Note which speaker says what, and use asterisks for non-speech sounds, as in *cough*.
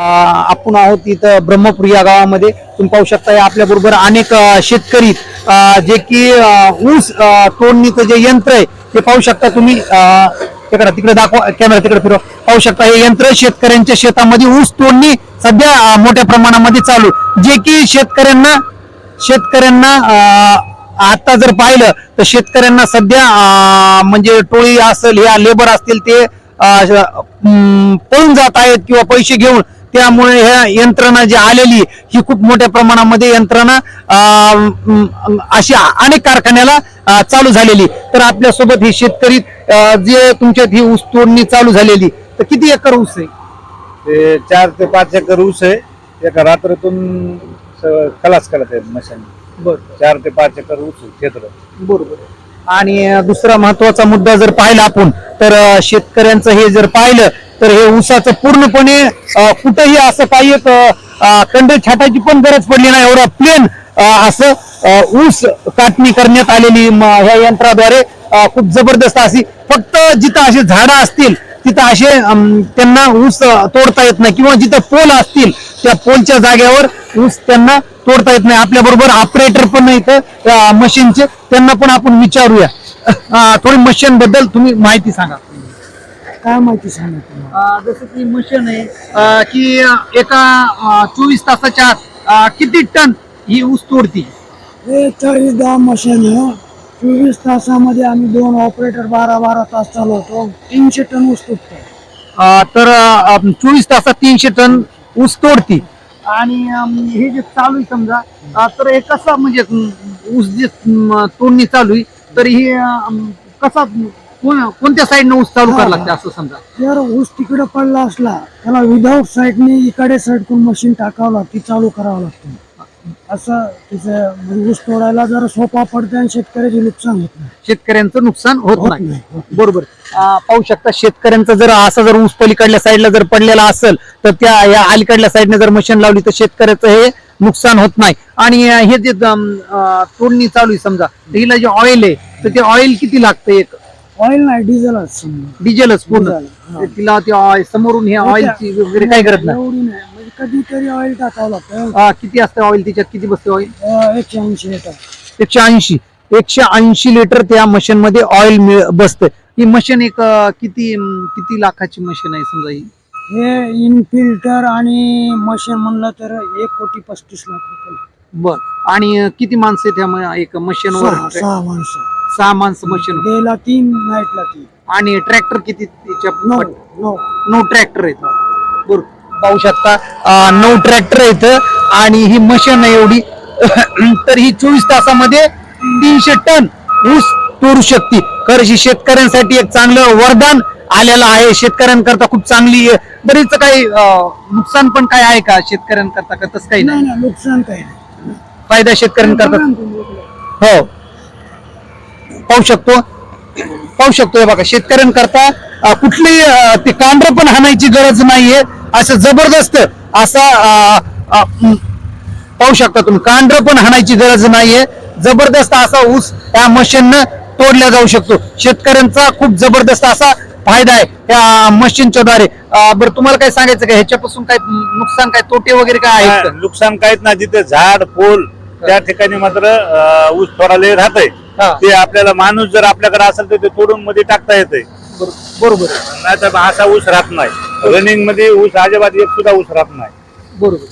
Speaker 1: आपण आहोत इथं ब्रह्मपुरी या गावामध्ये. तुम्ही पाहू शकता आपल्या बरोबर अनेक शेतकरी जे की ऊस तोडणीचं जे यंत्र आहे ते पाहू शकता तुम्ही. तिकडे तिकडे दाखवा कॅमेरा तिकडे फिरवा. पाहू शकता हे यंत्र शेतकऱ्यांच्या शेतामध्ये ऊस तोडणी सध्या मोठ्या प्रमाणामध्ये चालू जे की शेतकऱ्यांना शेतकऱ्यांना आता जर पाहिलं तर शेतकऱ्यांना सध्या म्हणजे टोळी असेल या लेबर असतील ते पळून जात आहेत किंवा पैसे घेऊन त्यामुळे ह्या यंत्रणा जी आलेली ही खूप मोठ्या प्रमाणामध्ये यंत्रणा अशी अनेक कारखान्याला चालू झालेली तर आपल्यासोबत ही शेतकरी जे तुमच्यात ही ऊस तोडणी चालू झालेली तर किती एकर ऊस आहे?
Speaker 2: ते चार ते पाच एकर ऊस आहे. एका रात्रीतून खलास करत आहेत मशीन.
Speaker 1: बरोबर
Speaker 2: चार ते पाच एकर ऊस आहे, क्षेत्र.
Speaker 1: बरोबर. आणि दुसरा महत्त्वाचा मुद्दा जर पाहिला आपण तर शेतकऱ्यांचं हे जर पाहिलं तर हे ऊसाचं पूर्णपणे कुठंही असं काही एक कंड छाटाची पण गरज पडली नाही. एवढा प्लेन असं ऊस काटणी करण्यात आलेली ह्या यंत्राद्वारे खूप जबरदस्त अशी फक्त जिथं असे झाडं असतील तिथं असे त्यांना ऊस तोडता येत नाही. किंवा जिथं पोल असतील त्या पोलच्या जागेवर ऊस त्यांना तोडता येत नाही. आपल्या बरोबर ऑपरेटर पण इथं मशीनचे त्यांना पण आपण विचारूया. थोडी मशीन बद्दल तुम्ही माहिती सांगा.
Speaker 3: काय माहिती सांगा
Speaker 1: जसं की मशीन आहे अ, की एका चोवीस तासाच्या आत अ, किती टन ही ऊस तोडती
Speaker 3: हे चाळीस दहा मशीन आहे चोवीस तासामध्ये आम्ही दोन ऑपरेटर बारा बारा तास चालवतो तीनशे टन ऊस तुटतो
Speaker 1: अ, तर चोवीस तासात तीनशे टन ऊस तोडती आणि हे जे चालू आहे समजा अ, तर हे कसं म्हणजे ऊस जे तोडणी चालू आहे तर ही कसा कोण- कोणत्या साईडनं ऊस चालू करावं लागतं असं समजा?
Speaker 3: जर ऊस तिकडे पडला असला त्याला विदाऊट साईडने इकडे साईडकडून मशीन टाकावं लागते चालू करावं लागतं. असं तिचं म्हणजे ऊस तोडायला जरा सोपा पडते आणि शेतकऱ्याचे नुकसान होत नाही.
Speaker 1: शेतकऱ्यांचं नुकसान होत
Speaker 3: होत
Speaker 1: नाही.
Speaker 3: नाही, होत
Speaker 1: बरोबर. अं, पाहू शकता शेतकऱ्यांचा जर असा जर ऊस पलीकडल्या साईडला जर पडलेला असेल तर त्या या अलीकडल्या साईडने जर मशीन लावली तर शेतकऱ्याचं हे नुकसान होत नाही. आणि अं, हे जे अं, तोडणी चालू आहे समजा तर हिला जे ऑइल आहे तर ते ऑइल किती लागतं एक?
Speaker 3: ऑइल नाही डिझेलच समजा.
Speaker 1: डिझेलच पूर्ण.
Speaker 3: डिझेल, हा.
Speaker 1: ते तिला ते ऑइल समोरून हे ऑइलची वगैरे काही गरज नाही.
Speaker 3: एवढी नाही. म्हणजे कधीतरी ऑइल टाकावं लागतं.
Speaker 1: किती असतं ऑइल तिच्यात? किती बसते ऑइल
Speaker 3: अं, एकशे ऐंशी लिटर.
Speaker 1: एकशे ऐंशी. एकशे ऐंशी लिटर त्या मशीन मध्ये ऑइल बसतं. ही मशीन एक अं, किती अं, किती लाखाची मशीन आहे समजा ही?
Speaker 3: हे इन फिल्टर आणि मशीन म्हणलं तर एक कोटी पस्तीस लाख रुपये.
Speaker 1: बर. आणि अं, किती माणसं म- एक मशीनवर
Speaker 3: सहा सहा माणसं.
Speaker 1: सहा माणसं मशीन.
Speaker 3: डेला तीन नाईटला तीन
Speaker 1: आणि ट्रॅक्टर किती तिच्या
Speaker 3: नऊ नऊ.
Speaker 1: नऊ ट्रॅक्टर आहेत. बरोबर पाहू शकता अं, नऊ ट्रॅक्टर आहेत आणि ही मशीन आहे एवढी. *clears throat* तर ही चोवीस तासामध्ये तीनशे टन ऊस तोडू शकते. खरं ही शेतकऱ्यांसाठी एक चांगलं वरदान आलेलं आहे. शेतकऱ्यांकरता खूप चांगली आहे. बरीच काही अं, नुकसान पण काय आहे का शेतकऱ्यांकरता का तसं काही
Speaker 3: नाही
Speaker 1: नाही?
Speaker 3: नाही नुकसान काही नाही.
Speaker 1: फायदा शेतकऱ्यांकरता
Speaker 3: ना.
Speaker 1: हो. पाहू शकतो. पाहू शकतो. हे बघा शेतकऱ्यांकरता कुठली ते कांड्र पण हाणायची गरज नाहीये. असं जबरदस्त असा पाहू शकता तुम्ही. कांड्र पण हाणायची गरज नाहीये. जबरदस्त असा ऊस या मशीननं तोडला जाऊ शकतो. शेतकऱ्यांचा खूप जबरदस्त असा फायदा आहे या मशीनच्या द्वारे. बरं तुम्हाला काय सांगायचं का? ह्याच्यापासून काय नुकसान काय तोटे वगैरे काय आहेत का?
Speaker 2: नुकसान काहीच नाही. जिथे झाड पोल त्या ठिकाणी मात्र ऊस थोडाले राहतंय.
Speaker 1: हा.
Speaker 2: ते आपल्याला माणूस जर आपल्याकडे असेल तर ते तोडून मध्ये टाकता येते
Speaker 1: बरोबर.
Speaker 2: नाही तर असा ऊस राहत नाही. रनिंगमध्ये ऊस अजिबात एक सुद्धा ऊस राहत नाही.
Speaker 1: बरोबर.